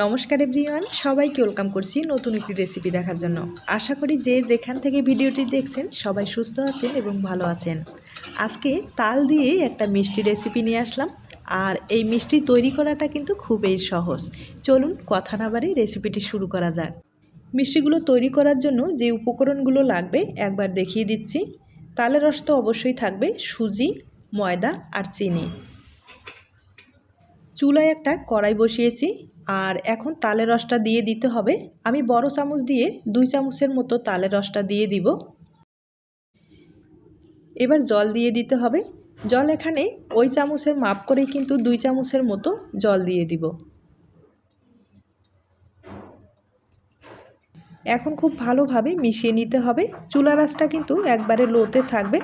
নমস্কার এভরিওয়ান, সবাইকে ওয়েলকাম করছি নতুন একটি রেসিপি দেখার জন্য। আশা করি যে যেখান থেকে ভিডিওটি দেখছেন, সবাই সুস্থ আছেন এবং ভালো আছেন। আজকে তাল দিয়ে একটা মিষ্টি রেসিপি নিয়ে আসলাম। আর এই মিষ্টি তৈরি করাটা কিন্তু খুবই সহজ। চলুন কথা না বাড়ি রেসিপিটি শুরু করা যাক। মিষ্টিগুলো তৈরি করার জন্য যে উপকরণগুলো লাগবে একবার দেখিয়ে দিচ্ছি। তালের রস তো অবশ্যই থাকবে, সুজি, ময়দা আর চিনি। চুলায় একটা কড়াই বসিয়েছি। আর এখন তালের রসটা দিয়ে দিতে হবে। আমি বড় চামচ দিয়ে দুই চামচের মতো তালের রসটা দিয়ে দিব। এবার জল দিয়ে দিতে হবে। জল এখানে ওই চামচের মাপ করেই কিন্তু দুই চামচের মতো জল দিয়ে দিব। এখন খুব ভালোভাবে মিশিয়ে নিতে হবে। চুলা রাসটা কিন্তু একবারে লোতে থাকবে।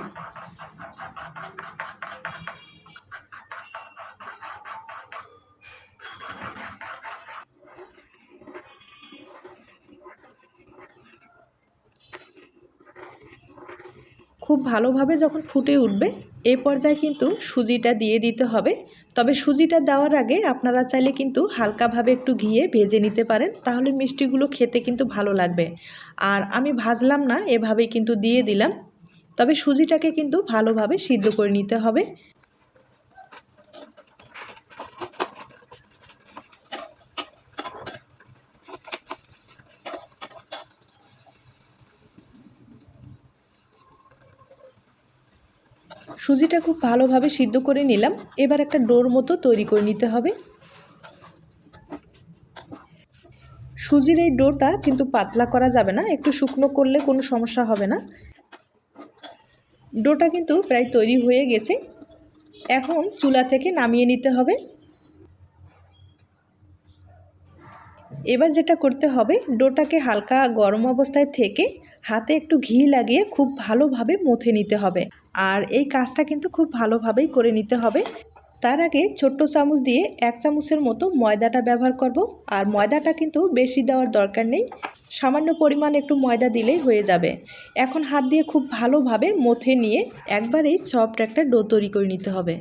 খুব ভালোভাবে যখন ফুটে উঠবে, এ পর্যায়ে কিন্তু সুজিটা দিয়ে দিতে হবে। তবে সুজিটা দেওয়ার আগে আপনারা চাইলে কিন্তু হালকাভাবে একটু ঘিয়ে ভেজে নিতে পারেন, তাহলে মিষ্টিগুলো খেতে কিন্তু ভালো লাগবে। আর আমি ভাজলাম না, এভাবেই কিন্তু দিয়ে দিলাম। তবে সুজিটাকে কিন্তু ভালোভাবে সিদ্ধ করে নিতে হবে। সুজিটা খুব ভালোভাবে সিদ্ধ করে নিলাম। এবার একটা ডোর মতো তৈরি করে নিতে হবে। সুজির এই ডোটা কিন্তু পাতলা করা যাবে না, একটু শুকনো করলে কোনো সমস্যা হবে না। ডোটা কিন্তু প্রায় তৈরি হয়ে গেছে। এখন চুলা থেকে নামিয়ে নিতে হবে। এবার যেটা করতে হবে, ডোটাকে হালকা গরম অবস্থায় থেকে হাতে একটু ঘি লাগিয়ে খুব ভালোভাবে মথে নিতে হবে। আর এই কাজটা কিন্তু খুব ভালোভাবেই করে নিতে হবে। তার আগে ছোট্ট চামচ দিয়ে এক চামচের মতো ময়দাটা ব্যবহার করব। আর ময়দাটা কিন্তু বেশি দেওয়ার দরকার নেই, সামান্য পরিমাণ একটু ময়দা দিলেই হয়ে যাবে। এখন হাত দিয়ে খুব ভালোভাবে মথে নিয়ে একবারেই সফট একটা ডো তৈরি করে নিতে হবে।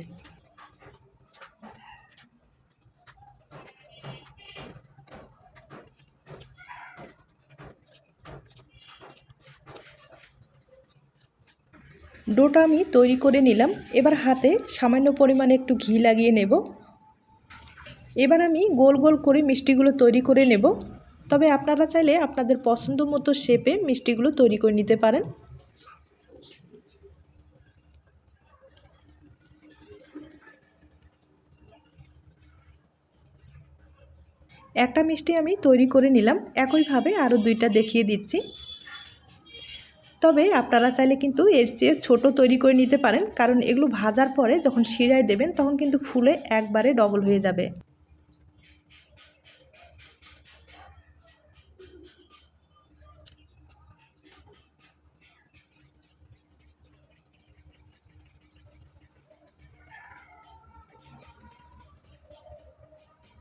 ডোটা আমি তৈরি করে নিলাম। এবার হাতে সামান্য পরিমাণে একটু ঘি লাগিয়ে নেব। এবার আমি গোল গোল করে মিষ্টিগুলো তৈরি করে নেব। তবে আপনারা চাইলে আপনাদের পছন্দ মতো শেপে মিষ্টিগুলো তৈরি করে নিতে পারেন। একটা মিষ্টি আমি তৈরি করে নিলাম। একইভাবে আরও দুইটা দেখিয়ে দিচ্ছি। তবে আপনারা চাইলে কিন্তু এর চেয়ে ছোট তৈরি করে নিতে পারেন, কারণ এগুলো ভাজার পরে যখন শিরায় দেবেন তখন কিন্তু ফুলে একবারে ডবল হয়ে যাবে।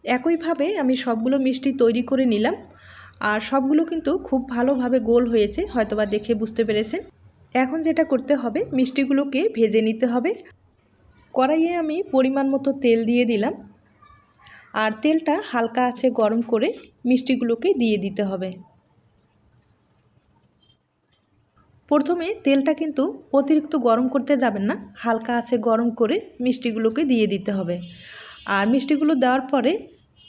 একইভাবে আমি সবগুলো মিষ্টি তৈরি করে নিলাম। আর সবগুলো কিন্তু খুব ভালোভাবে গোল হয়েছে, হয়তোবা দেখে বুঝতে পেরেছেন। এখন যেটা করতে হবে, মিষ্টিগুলোকে ভেজে নিতে হবে। কড়াইয়ে আমি পরিমাণ মতো তেল দিয়ে দিলাম। আর তেলটা হালকা আছে গরম করে মিষ্টিগুলোকে দিয়ে দিতে হবে। প্রথমে তেলটা কিন্তু অতিরিক্ত গরম করতে যাবেন না, হালকা আছে গরম করে মিষ্টিগুলোকে দিয়ে দিতে হবে। আর মিষ্টিগুলো দেওয়ার পরে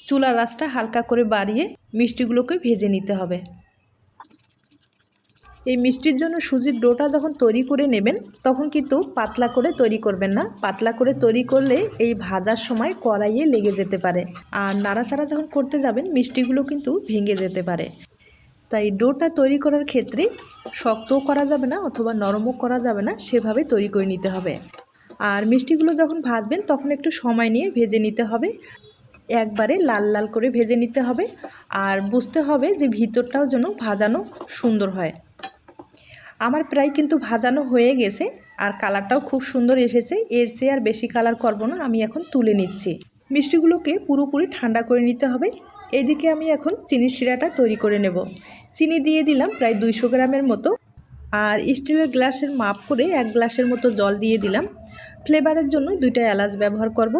চুলা রাসটা হালকা করে বাড়িয়ে মিষ্টিগুলোকে ভেজে নিতে হবে। এই মিষ্টির জন্য সুজির ডোটা যখন তৈরি করে নেবেন, তখন কিন্তু পাতলা করে তৈরি করবেন না। পাতলা করে তৈরি করলে এই ভাজার সময় কড়াইয়ে লেগে যেতে পারে। আর নাড়াচাড়া যখন করতে যাবেন, মিষ্টিগুলো কিন্তু ভেঙে যেতে পারে। তাই ডোটা তৈরি করার ক্ষেত্রে শক্তও করা যাবে না অথবা নরমও করা যাবে না, সেভাবে তৈরি করে নিতে হবে। আর মিষ্টিগুলো যখন ভাজবেন, তখন একটু সময় নিয়ে ভেজে নিতে হবে। একবারে লাল লাল করে ভেজে নিতে হবে আর বুঝতে হবে যে ভিতরটাও যেন ভাজানো সুন্দর হয়। আমার প্রায় কিন্তু ভাজানো হয়ে গেছে আর কালারটাও খুব সুন্দর এসেছে। এর চেয়ে আর বেশি কালার করব না, আমি এখন তুলে নিচ্ছি। মিষ্টিগুলোকে পুরোপুরি ঠান্ডা করে নিতে হবে। এদিকে আমি এখন চিনির শিরাটা তৈরি করে নেব। চিনি দিয়ে দিলাম প্রায় দুইশো গ্রামের মতো। আর স্টিলের গ্লাসের মাপ করে এক গ্লাসের মতো জল দিয়ে দিলাম। ফ্লেভারের জন্য দুইটা এলাচ ব্যবহার করব।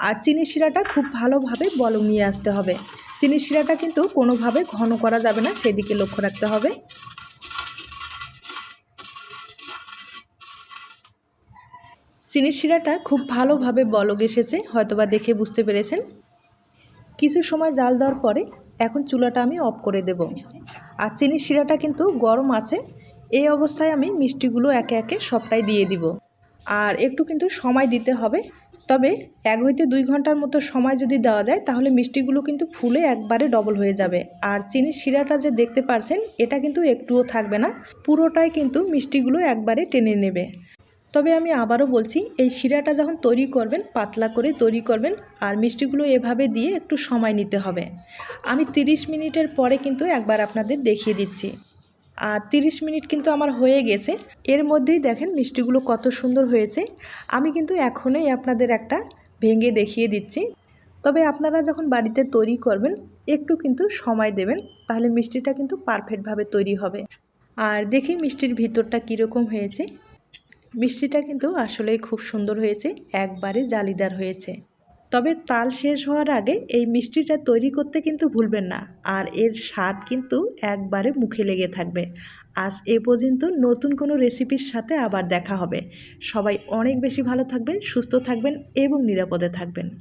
আর চিনি শিরাটা খুব ভালোভাবে বলম নিয়ে আসতে হবে। চিনি শিরাটা কিন্তু কোনোভাবে ঘন করা যাবে না, সেদিকে লক্ষ্য রাখতে হবে। চিনি শিরাটা খুব ভালোভাবে বলগ এসেছে, হয়তোবা দেখে বুঝতে পেরেছেন। কিছু সময় জাল দেওয়ার পরে এখন চুলাটা আমি অফ করে দেব। আর চিনি শিরাটা কিন্তু গরম আছে, এই অবস্থায় আমি মিষ্টিগুলো একে একে সবটাই দিয়ে দিব। আর একটু কিন্তু সময় দিতে হবে তবে এক হইতে দুই ঘণ্টার মতো সময় যদি দেওয়া যায়, তাহলে মিষ্টিগুলো কিন্তু ফুলে একবারে ডবল হয়ে যাবে। আর চিনি শিরাটা যে দেখতে পারছেন, এটা কিন্তু একটুও থাকবে না। পুরোটাই কিন্তু মিষ্টিগুলো একবারে টেনে নেবে। তবে আমি আবারও বলছি, এই শিরাটা যখন তৈরি করবেন, পাতলা করে তৈরি করবেন, আর মিষ্টিগুলো এভাবে দিয়ে একটু সময় নিতে হবে। আমি 30 মিনিটের পরে কিন্তু একবার আপনাদের দেখিয়ে দিচ্ছি। আর 30 মিনিট কিন্তু আমার হয়ে গেছে। এর মধ্যেই দেখেন মিষ্টিগুলো কত সুন্দর হয়েছে। আমি কিন্তু এখনই আপনাদের একটা ভেঙে দেখিয়ে দিচ্ছি। তবে আপনারা যখন বাড়িতে তৈরি করবেন, একটু কিন্তু সময় দেবেন, তাহলে মিষ্টিটা কিন্তু পারফেক্টভাবে তৈরি হবে। আর দেখি মিষ্টির ভিতরটা কীরকম হয়েছে। মিষ্টিটা কিন্তু আসলেই খুব সুন্দর হয়েছে, একবারে জালিদার হয়েছে। তবে তাল শেষ হওয়ার আগে এই মিষ্টিটা তৈরি করতে কিন্তু ভুলবেন না, আর এর স্বাদ কিন্তু একবারে মুখে লেগে থাকবে। আজ এ পর্যন্ত নতুন কোনো রেসিপির সাথে আবার দেখা হবে। সবাই অনেক বেশি ভালো থাকবেন, সুস্থ থাকবেন এবং নিরাপদে থাকবেন।